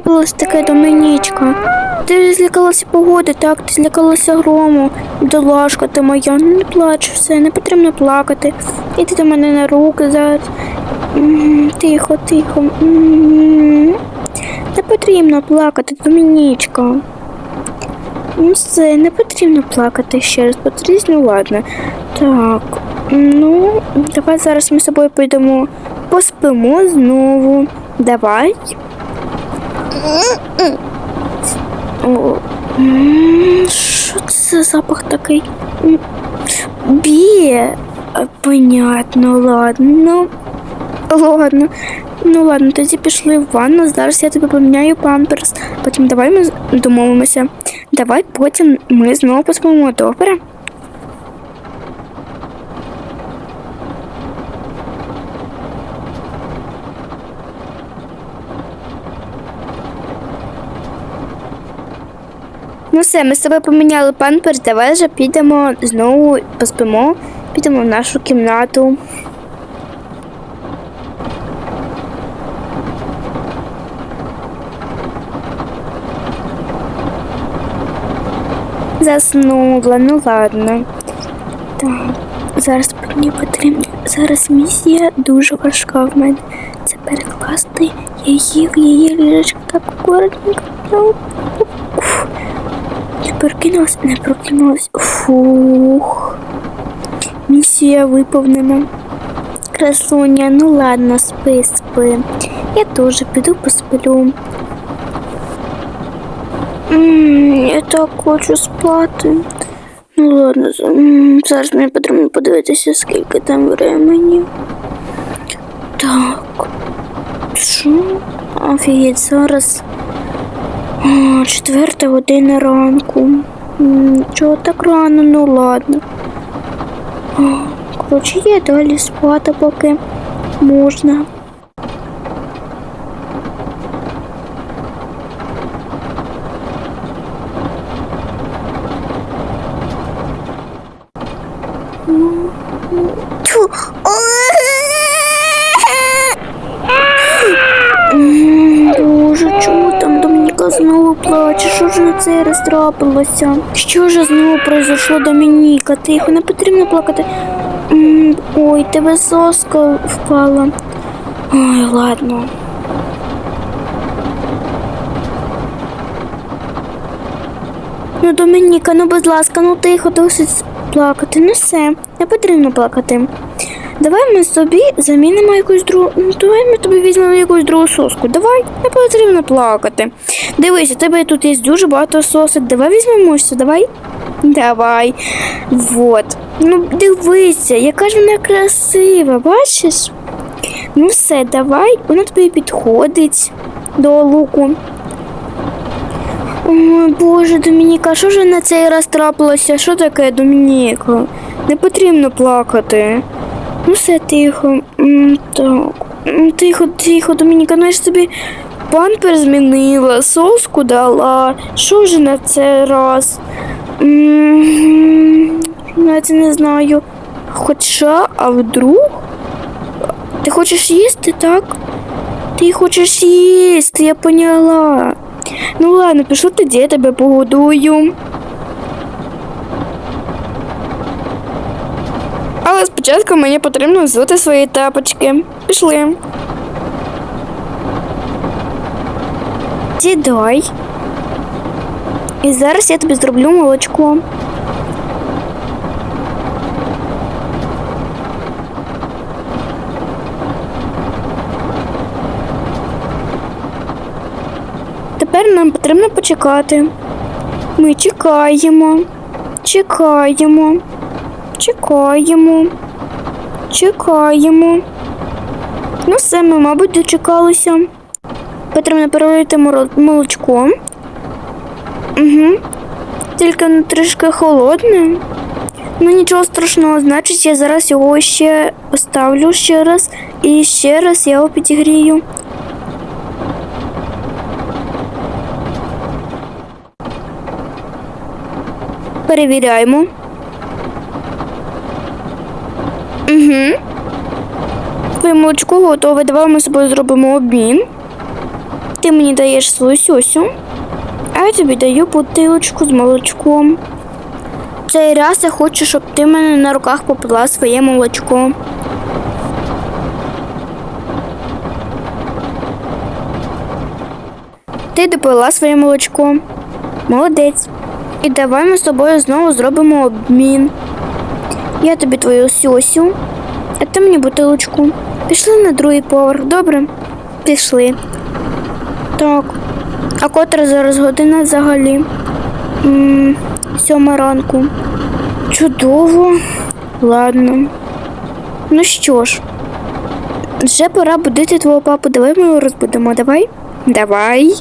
трапилось таке, Домінічка? Ти ж злякалася погоди, так? Ти злякалася грому. Долашка ти моя, ну не плач, все, не потрібно плакати. Іди до мене на руки зараз. Тихо, тихо. Не потрібно плакати, Домінічка. Ну все, не потрібно плакати ще раз, потрібно, ладно. Так, ну, давай зараз ми з собою підемо поспимо знову. Давай. Що це за запах такий? М, Понятно, ладно. Ладно. Ну ладно, тоді пішли в ванну. Зараз я тобі поміняю памперс. Потім давай ми домовимося. Давай потім ми знову поспимо, добре? Ну все, ми з тобою поміняли памперс, давай вже підемо знову поспимо, підемо в нашу кімнату. Заснула, ну ладно. Так, зараз мені потрібно. Зараз місія дуже важка в мене. Це перекласти її в її ліжечко так акуратненько. Ну. Прокинулась, не прокинулась. Фух. Місія виповнена. Красуня, ну ладно, спи, спи. Я теж піду посплю. М, Я так хочу спати. Ну ладно, зараз мені потрібно подивитися, скільки там времени. Так. Що? Офігеть, зараз четверта година ранку. Чого так рано? Ну ладно. Коротше, я далі спати, поки можна. Тьфу. М, Боже, чому там Домініка знову плаче? Що ж на цей раз трапилося? Що ж знову произошло, Домініка? Тихо, не потрібно плакати. Ой, тебе соска впала. Ой, ладно. Ну, Домініка, ну будь ласка, ну тихо, досить плакати. Ну все, не потрібно плакати. Давай ми собі замінимо якусь другу. Ну, давай ми тобі візьмемо якусь другу соску. Давай, не потрібно плакати. Дивись, у тебе тут є дуже багато сосок. Давай візьмемо ось давай. Давай. Вот. Ну, дивися, яка ж вона красива, бачиш? Ну все, давай, вона тобі підходить до луку. Ой, Боже, Домініка, що ж на цей раз трапилося? Що таке, Домініка? Не потрібно плакати. Ну все тихо. Так. Тихо, тихо, Домініка, ну я ж тобі пампер змінила, соску дала. Що ж на цей раз? Навіть не знаю. Хоча, а вдруг? Ти хочеш їсти, так? Ти хочеш їсти, я поняла. Ну ладно, пішли тоді я тебе погодую. Спочатку мені потрібно взути свої тапочки. Пішли. Сідай. І зараз я тобі зроблю молочко. Тепер нам потрібно почекати. Ми чекаємо, чекаємо, чекаємо, чекаємо. Ну все, ми, мабуть, дочекалися. Потрібно перелити молочко. Угу. Тільки воно трішки холодне. Ну нічого страшного, значить я зараз його ще поставлю ще раз і ще раз я його підігрію. Перевіряємо. Угу. Твоє молочко готове. Давай ми з собою зробимо обмін. Ти мені даєш свою сюсю, а я тобі даю бутилочку з молочком. Цей раз я хочу, щоб ти мене на руках попила своє молочко. Ти допила своє молочко. Молодець. І давай ми з тобою знову зробимо обмін. Я тобі твою сюсю, а ти мені бутилочку. Пішли на другий поверх, добре? Пішли. Так. А котра зараз година взагалі? м сьома ранку. Чудово. Ладно. Ну що ж, вже пора будити твого папу. Давай ми його розбудемо. Давай. Давай.